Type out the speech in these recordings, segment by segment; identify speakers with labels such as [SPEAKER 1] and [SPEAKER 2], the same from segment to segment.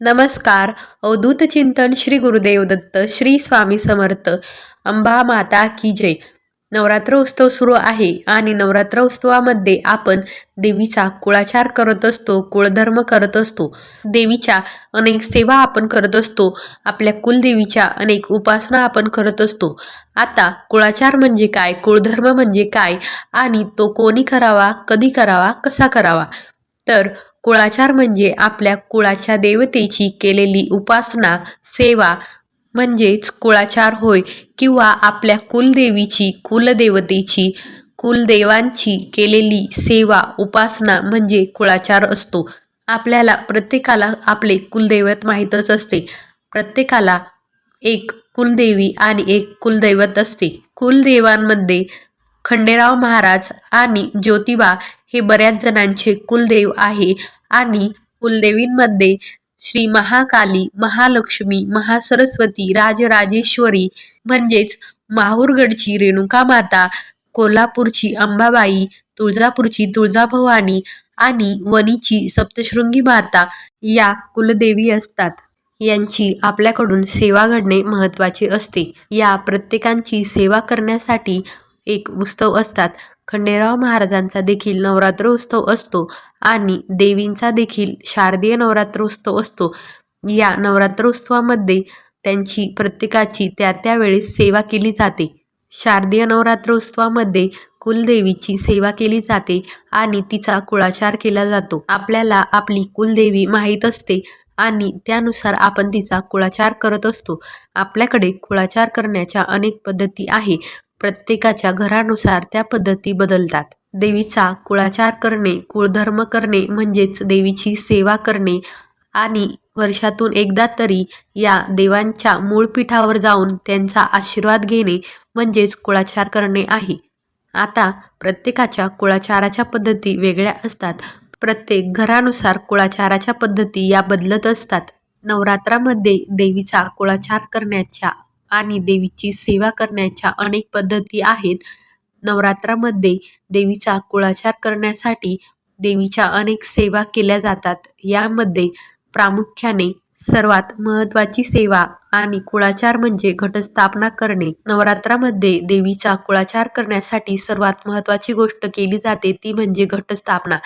[SPEAKER 1] नमस्कार. अवधूत चिंतन श्री गुरुदेव दत्त श्री स्वामी समर्थ. अंबा माता की जय. नवरात्र उत्सव सुरू आहे आणि नवरात्र उत्सवामध्ये आपण देवीचा कुळाचार करत असतो कुळधर्म करत असतो. देवीच्या अनेक सेवा आपण करत असतो आपल्या कुलदेवीच्या अनेक उपासना आपण करत असतो. आता कुळाचार म्हणजे काय कुळधर्म म्हणजे काय आणि तो कोणी करावा कधी करावा कसा करावा? तर कुळाचार म्हणजे आपल्या कुळाच्या देवतेची केलेली उपासना सेवा म्हणजेच कुळाचार होय किंवा आपल्या कुलदेवीची कुलदेवतेची कुलदेवांची केलेली सेवा उपासना म्हणजे कुळाचार असतो. आपल्याला प्रत्येकाला आपले कुलदैवत माहीतच असते. प्रत्येकाला एक कुलदेवी आणि एक कुलदैवत असते. कुलदेवांमध्ये खंडेराव महाराज आणि ज्योतिबा हे बऱ्याच जणांचे कुलदेव आहे आणि कुलदेवींमध्ये श्री महाकाली महालक्ष्मी महासरस्वती राजराजेश्वरी म्हणजेच माहूरगडची रेणुका माता कोल्हापूरची अंबाबाई तुळजापूरची तुळजाभवानी आणि वणीची सप्तशृंगी माता या कुलदेवी असतात. यांची आपल्याकडून सेवा घडणे महत्त्वाचे असते. या प्रत्येकांची सेवा करण्यासाठी एक उत्सव असतात. खंडेराव महाराजांचा देखील नवरात्र उत्सव असतो आणि देवींचा देखील शारदीय नवरात्र उत्सव असतो. या नवरात्र उत्सवामध्ये त्यांची प्रत्येकाची त्या त्यावेळेस सेवा केली जाते. शारदीय नवरात्र उत्सवामध्ये कुलदेवीची सेवा केली जाते आणि तिचा कुळाचार केला जातो. आपल्याला आपली कुलदेवी माहीत असते आणि त्यानुसार आपण तिचा कुळाचार करत असतो. आपल्याकडे कुळाचार करण्याच्या अनेक पद्धती आहे. प्रत्येकाच्या घरानुसार त्या पद्धती बदलतात. देवीचा कुळाचार करणे कुळधर्म करणे म्हणजेच देवीची सेवा करणे आणि वर्षातून एकदा तरी या देवांच्या मूळपीठावर जाऊन त्यांचा आशीर्वाद घेणे म्हणजेच कुळाचार करणे आहे. आता प्रत्येकाच्या कुळाचाराच्या पद्धती वेगळ्या असतात. प्रत्येक घरानुसार कुळाचाराच्या पद्धती या बदलत असतात. नवरात्रामध्ये देवीचा कुळाचार करण्याच्या आणि देवीची सेवा करण्याच्या अनेक पद्धती आहेत. नवरात्रामध्ये देवीचा कुळाचार करण्यासाठी देवीच्या अनेक सेवा केल्या जातात. यामध्ये प्रामुख्याने सर्वात महत्त्वाची सेवा आणि कुळाचार म्हणजे घटस्थापना करणे. नवरात्रामध्ये देवीचा कुळाचार करण्यासाठी सर्वात महत्त्वाची गोष्ट केली जाते ती म्हणजे घटस्थापना.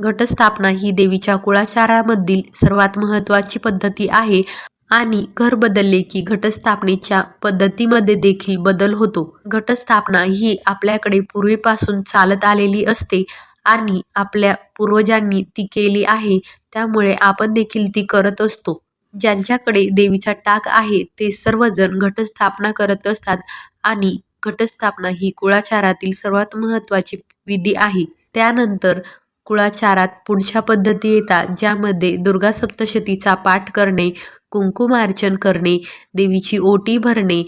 [SPEAKER 1] घटस्थापना ही देवीच्या कुळाचारामधील सर्वात महत्त्वाची पद्धती आहे. आणि घर बदलले की घटस्थापनेच्या पद्धतीमध्ये देखील बदल होतो. घटस्थापना ही आपल्याकडे पूर्वीपासून चालत आलेली असते आणि आपल्या पूर्वजांनी ती केली आहे त्यामुळे आपण देखील ती करत असतो. ज्यांच्याकडे देवीचा टाक आहे ते सर्वजण घटस्थापना करत असतात आणि घटस्थापना ही कुळाचारातील सर्वात महत्त्वाची विधी आहे. त्यानंतर कुळाचारात पुढच्या पद्धती येतात ज्यामध्ये दुर्गा सप्तशतीचा पाठ करणे कुंकुमार्चन करणे देवीची ओटी भरणे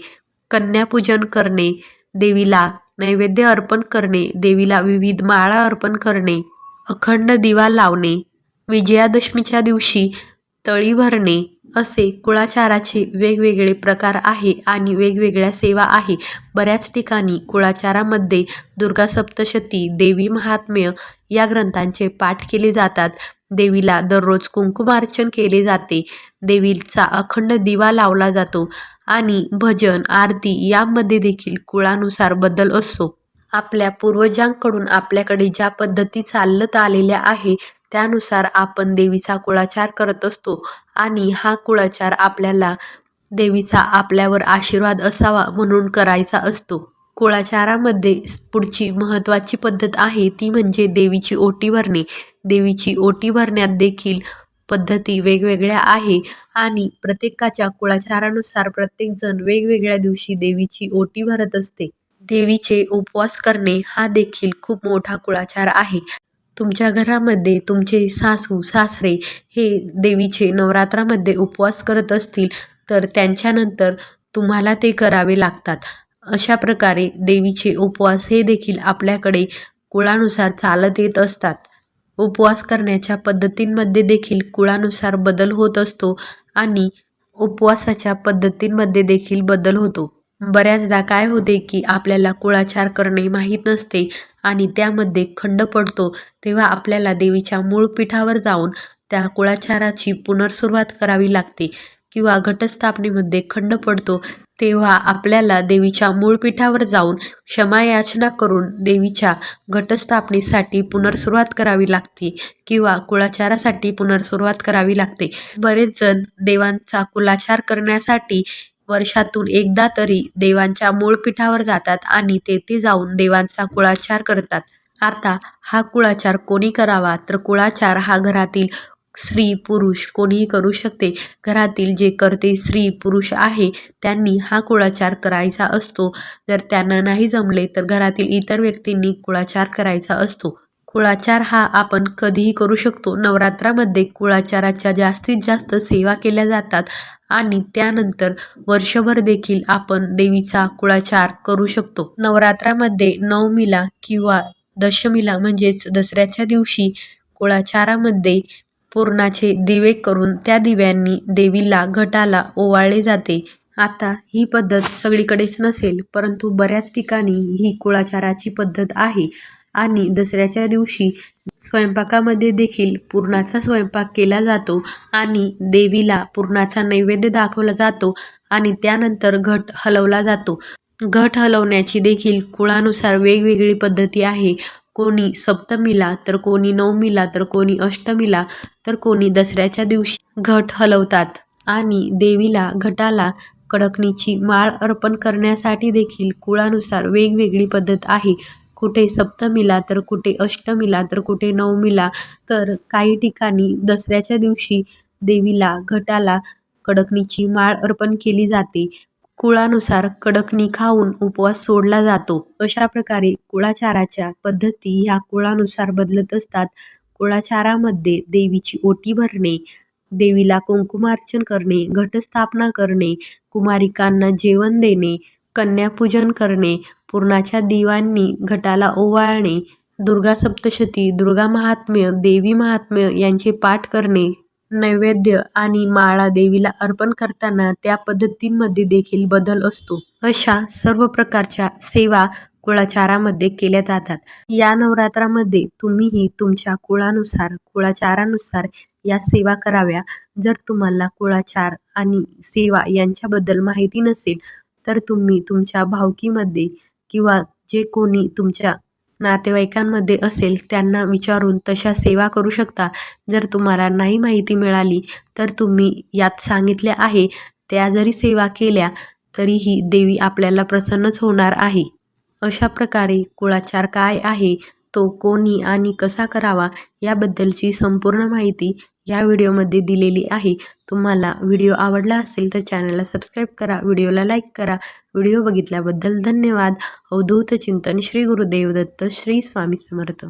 [SPEAKER 1] कन्यापूजन करणे देवीला नैवेद्य अर्पण करणे देवीला विविध माळा अर्पण करणे अखंड दिवा लावणे विजयादशमीच्या दिवशी तळी भरणे असे कुळाचाराचे वेगवेगळे प्रकार आहे आणि वेगवेगळ्या सेवा आहे. बऱ्याच ठिकाणी कुळाचारामध्ये दुर्गा सप्तशती देवी महात्म्य या ग्रंथांचे पाठ केले जातात. देवीला दररोज कुंकुमार्चन केले जाते. देवीचा अखंड दिवा लावला जातो आणि भजन आरती यामध्ये देखील कुळानुसार बदल असतो. आपल्या पूर्वजांकडून आपल्याकडे ज्या पद्धती चालत आलेल्या आहे त्यानुसार आपण देवीचा कुळाचार करत असतो आणि हा कुळाचार आपल्याला देवीचा आपल्यावर आशीर्वाद असावा म्हणून करायचा असतो. कुळाचारामध्ये पुढची महत्त्वाची पद्धत आहे ती म्हणजे देवीची ओटी भरणे. देवीची ओटी भरण्यात देखील पद्धती वेगवेगळ्या आहे आणि प्रत्येकाच्या कुळाचारानुसार प्रत्येकजण वेगवेगळ्या दिवशी देवीची ओटी भरत असते. देवीचे उपवास करणे हा देखील खूप मोठा कुळाचार आहे. तुमच्या घरामध्ये तुमचे सासू सासरे हे देवीचे नवरात्रामध्ये उपवास करत असतील तर त्यांच्यानंतर तुम्हाला ते करावे लागतात. अशा प्रकारे देवीचे उपवास हे देखील आपल्याकडे कुळानुसार चालत येत असतात. उपवास करण्याच्या पद्धतींमध्ये देखील कुळानुसार बदल होत असतो आणि उपवासाच्या पद्धतींमध्ये देखील बदल होतो. बऱ्याचदा काय होते की आपल्याला कुळाचार करणे माहीत नसते आणि त्यामध्ये खंड पडतो तेव्हा आपल्याला देवीच्या मूळ पीठावर जाऊन त्या कुळाचाराची पुनर्सुरुवात करावी लागते किंवा घटस्थापनेमध्ये खंड पडतो तेव्हा आपल्याला देवीच्या मूळ पीठावर जाऊन क्षमायाचना करून देवीच्या घटस्थापनेसाठी पुनर्सुरुवात करावी लागते किंवा कुळाचारासाठी पुनर्सुरुवात करावी लागते. बरेच जण देवांचा कुलाचार करण्यासाठी वर्षातून एकदा तरी देवांच्या मूळपीठावर जातात आणि तेथे जाऊन देवांचा कुळाचार करतात. आता हा कुळाचार कोणी करावा? तर कुळाचार हा घरातील स्त्री पुरुष कोणीही करू शकते. घरातील जे करते स्त्री पुरुष आहे त्यांनी हा कुळाचार करायचा असतो. जर त्यांना नाही जमले तर घरातील इतर व्यक्तींनी कुळाचार करायचा असतो. कुळाचार हा आपण कधीही करू शकतो. नवरात्रामध्ये कुळाचाराच्या जास्तीत जास्त सेवा केल्या जातात आणि त्यानंतर वर्षभर देखील आपण देवीचा कुळाचार करू शकतो. नवरात्रामध्ये नवमीला किंवा दशमीला म्हणजेच दसऱ्याच्या दिवशी कुळाचारामध्ये पूर्णाचे दिवे करून त्या दिव्यांनी देवीला घटाला ओवाळले जाते. आता ही पद्धत सगळीकडेच नसेल परंतु बऱ्याच ठिकाणी ही कुळाचाराची पद्धत आहे. आणि दसऱ्याच्या दिवशी स्वयंपाकामध्ये देखील पुरणाचा स्वयंपाक केला जातो आणि देवीला पुरणाचा नैवेद्य दाखवला जातो आणि त्यानंतर घट हलवला जातो. घट हलवण्याची देखील कुळानुसार वेगवेगळी पद्धती आहे. कोणी सप्तमीला तर कोणी नवमीला तर कोणी अष्टमीला तर कोणी दसऱ्याच्या दिवशी घट हलवतात आणि देवीला घटाला कडकणीची माळ अर्पण करण्यासाठी देखील कुळानुसार वेगवेगळी पद्धत आहे. कुठे सप्तमीला तर कुठे अष्टमीला तर कुठे नवमीला तर काही ठिकाणी दसऱ्याच्या दिवशी देवीला घटाला कडकणीची माळ अर्पण केली जाते. कुळानुसार कडकणी खाऊन उपवास सोडला जातो. अशा प्रकारे कुळाचाराच्या पद्धती ह्या कुळानुसार बदलत असतात. कुळाचारामध्ये देवीची ओटी भरणे देवीला कुंकुमार्चन करणे घटस्थापना करणे कुमारिकांना जेवण देणे कन्यापूजन करणे पूर्णाच्या दिवांनी घटाला ओवाळणे दुर्गा सप्तशती दुर्गा महात्म्य देवी महात्म्य यांचे पाठ करणे नैवेद्य आणि माळा देवीला अर्पण करताना त्या पद्धतींमध्ये देखील बदल असतो. अशा सर्व प्रकारच्या सेवा कुळाचारामध्ये केल्या जातात. या नवरात्रामध्ये तुम्हीही तुमच्या कुळानुसार कुळाचारानुसार या सेवा कराव्या. जर तुम्हाला कुळाचार आणि सेवा यांच्याबद्दल माहिती नसेल तर तुम्ही तुमच्या भावकीमध्ये किंवा जे कोणी तुमच्या नातेवाईकांमध्ये असेल त्यांना विचारून तशा सेवा करू शकता. जर तुम्हाला नाही माहिती मिळाली तर तुम्ही यात सांगितले आहे त्या जरी सेवा केल्या तरीही देवी आपल्याला प्रसन्नच होणार आहे. अशा प्रकारे कुळाचार काय आहे तो कोणी आणि कसा करावा याबद्दलची संपूर्ण माहिती या व्हिडिओमध्ये दिलेली आहे. तुम्हाला व्हिडिओ आवडला असेल तर चॅनलला सबस्क्राईब करा व्हिडिओला लाईक करा. व्हिडिओ बघितल्याबद्दल धन्यवाद. अवधूत चिंतन श्री गुरुदेव दत्त श्री स्वामी समर्थ.